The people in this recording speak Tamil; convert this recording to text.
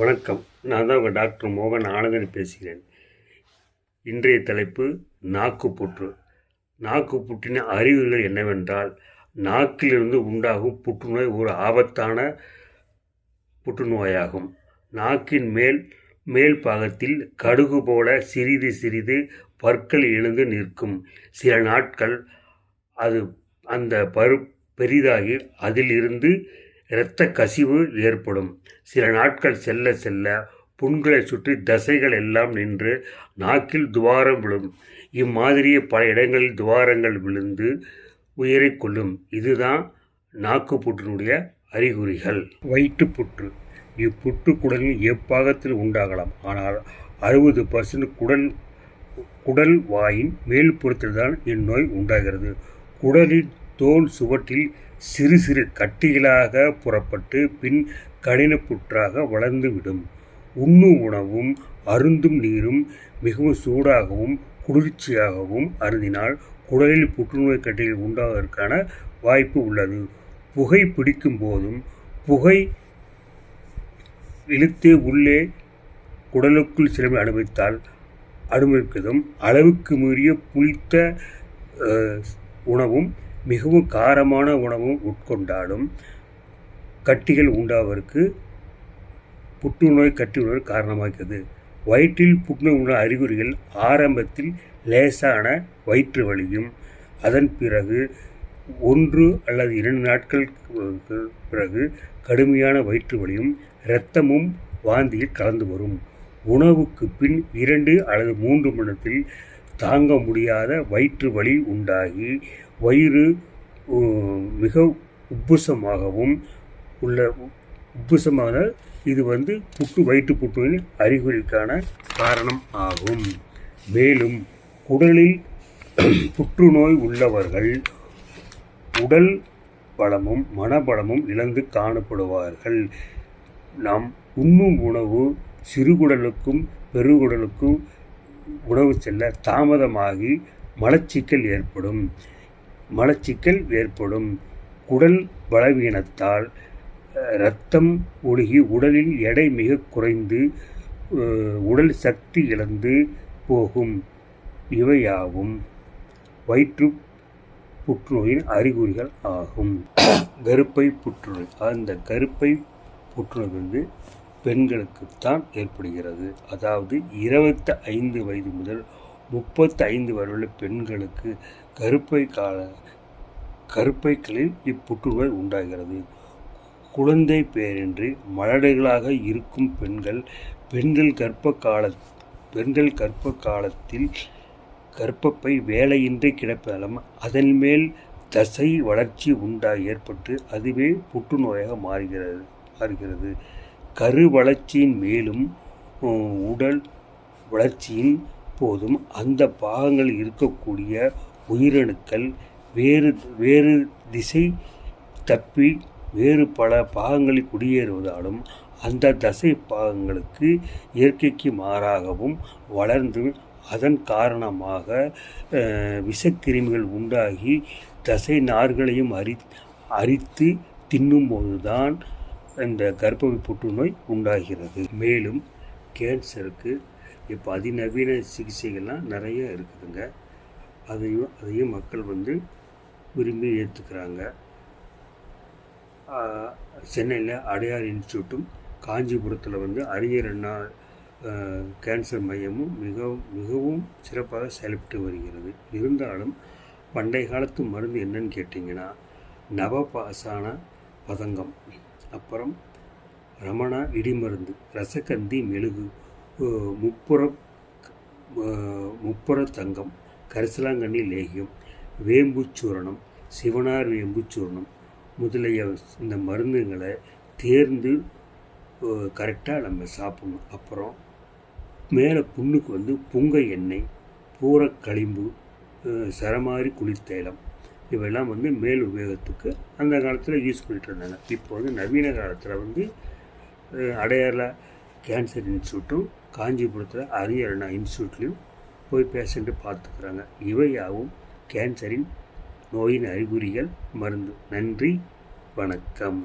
வணக்கம். நான் தான் உங்கள் டாக்டர் மோகன் ஆனந்தன் பேசுகிறேன். இன்றைய தலைப்பு நாக்கு புற்று நாக்கு புற்றின அறிகுறிகள் என்னவென்றால் நாக்கிலிருந்து உண்டாகும் புற்றுநோய் ஒரு ஆபத்தான புற்றுநோயாகும். நாக்கின் மேல் மேல் பாகத்தில் கடுகு போல சிறிது சிறிது பற்கள் எழுந்து நிற்கும். சில நாட்கள் அது அந்த பரு பெரிதாகி அதிலிருந்து இரத்த கசிவு ஏற்படும். சில நாட்கள் செல்ல செல்ல புண்களை சுற்றி தசைகள் எல்லாம் நின்று நாக்கில் துவாரம் விழும். இம்மாதிரியே பல இடங்களில் துவாரங்கள் விழுந்து உயிரை கொள்ளும். இதுதான் நாக்கு புற்றினுடைய அறிகுறிகள். வயிற்று புற்று இப்புற்று குடலின் எப்பாகத்தில் உண்டாகலாம். ஆனால் அறுபது பர்சன்ட் குடல் குடல் வாயின் மேல்புறத்தில் தான் இந்நோய் உண்டாகிறது. குடலின் தோல் சுவற்றில் சிறு சிறு கட்டிகளாக புறப்பட்டு பின் கடினப்புற்றாக வளர்ந்துவிடும். உண்ணும் உணவும் அருந்தும் நீரும் மிகவும் சூடாகவும் குளிர்ச்சியாகவும் அருந்தினால் குடலில் புற்றுநோய் கட்டிகள் உண்டாவதற்கான வாய்ப்பு உள்ளது. புகை பிடிக்கும் போதும் புகை இழுத்தே உள்ளே குடலுக்குள் சிறுமை அனுபவித்தால் அனுபவிப்பதும் அளவுக்கு மீறிய புளித்த உணவும் மிகவும் காரமான உணவும் உட்கொண்டாலும் கட்டிகள் உண்டாவதற்கு புற்றுநோய் கட்டி உணவு காரணமாகிறது. வயிற்றில் புற்றுநோய் உள்ள அறிகுறிகள் ஆரம்பத்தில் லேசான வயிற்று வலியும். அதன் பிறகு ஒன்று அல்லது இரண்டு நாட்கள் பிறகு கடுமையான வயிற்று வலியும் இரத்தமும் வாந்தியில் கலந்து வரும். உணவுக்கு பின் இரண்டு அல்லது மூன்று மணத்தில் தாங்க முடியாத வயிற்று வலி உண்டாகி வயிறு மிக உப்புசமாகவும் உள்ள உப்புசமான இது வந்து புற்று வயிற்று புற்றுவின் அறிகுறிக்கான காரணம் ஆகும். மேலும் குடலில் புற்றுநோய் உள்ளவர்கள் உடல் பலமும் மனபலமும் இழந்து காணப்படுவார்கள். நாம் உண்ணும் உணவு சிறுகுடலுக்கும் பெருகுடலுக்கும் உணவு செல்ல தாமதமாகி மலச்சிக்கல் ஏற்படும். மலச்சிக்கல் ஏற்படும். குடல் பலவீனத்தால் இரத்தம் ஒழுகி உடலில் எடை மிக குறைந்து உடல் சக்தி இழந்து போகும். இவையாகும் வயிற்று புற்றுநோயின் அறிகுறிகள் ஆகும். கருப்பை புற்றுநோய். அந்த கருப்பை புற்றுநோய் வந்து பெண்களுக்குத்தான் ஏற்படுகிறது. அதாவது இருபத்தி ஐந்து வயது முதல் முப்பத்தைந்து வருட பெண்களுக்கு கருப்பை கால கருப்பைகளில் இப்புற்றுநோய் உண்டாகிறது. குழந்தை பேரின்றி மலடுகளாக இருக்கும் பெண்கள் பெண்கள் கர்ப்ப கால பெண்கள் கர்ப்ப காலத்தில் கர்ப்பப்பை வேலையின்றி கிடப்பதாலும் அதன் மேல் தசை வளர்ச்சி உண்டாக ஏற்பட்டு அதுவே புற்றுநோயாக மாறுகிறது மாறுகிறது. கரு வளர்ச்சியின் மேலும் உடல் வளர்ச்சியின் போதும் அந்த பாகங்களில் இருக்கக்கூடிய உயிரணுக்கள் வேறு வேறு திசை தப்பி வேறு பல பாகங்களில் குடியேறுவதாலும் அந்த தசை பாகங்களுக்கு இயற்கைக்கு மாறாகவும் வளர்ந்து அதன் காரணமாக விஷக்கிருமிகள் உண்டாகி தசை நார்களையும் அரி அரித்து தின்னும்போதுதான் இந்த கர்ப்பப்பை புற்றுநோய் உண்டாகிறது. மேலும் கேன்சருக்கு இப்போ அதிநவீன சிகிச்சைகள்லாம் நிறைய இருக்குதுங்க. அதையும் அதையும் மக்கள் வந்து விரும்பி ஏற்றுக்கிறாங்க சென்னையில் அடையார் இன்ஸ்டியூட்டும் காஞ்சிபுரத்தில் வந்து அறிஞர் அண்ணா கேன்சர் மையமும் மிகவும் மிகவும் சிறப்பாக செயல்பட்டு வருகிறது. இருந்தாலும் பண்டைய காலத்து மருந்து என்னன்னு கேட்டிங்கன்னா நவபாசான பதங்கம். அப்புறம் ரமணா இடிமருந்து ரசக்கந்தி மெழுகு முப்புற முப்புற தங்கம் கரிசலாங்கண்ணி லேகியம் வேம்புச்சூரணம் சிவனார் வேம்புச்சூரணம் முதலிய இந்த மருந்துங்களை தேர்ந்து கரெக்டாக நம்ம சாப்பிடணும். அப்புறம் மேலே புண்ணுக்கு வந்து புங்க எண்ணெய் பூரக்களிம்பு சரமாரி குளித்தைலம் இவையெல்லாம் வந்து மேல் உபயோகத்துக்கு அந்த காலத்தில் யூஸ் பண்ணிகிட்டு இருந்தாங்க. இப்போ வந்து நவீன காலத்தில் வந்து அடையாள கேன்சர் இன்ஸ்டியூட்டும் காஞ்சிபுரத்தில் அரியரணா இன்ஸ்டியூட்லேயும் போய் பேஷண்ட்டு பார்த்துக்கிறாங்க. இவையாவும் கேன்சரின் நோயின் அறிகுறிகள் மருந்து. நன்றி. வணக்கம்.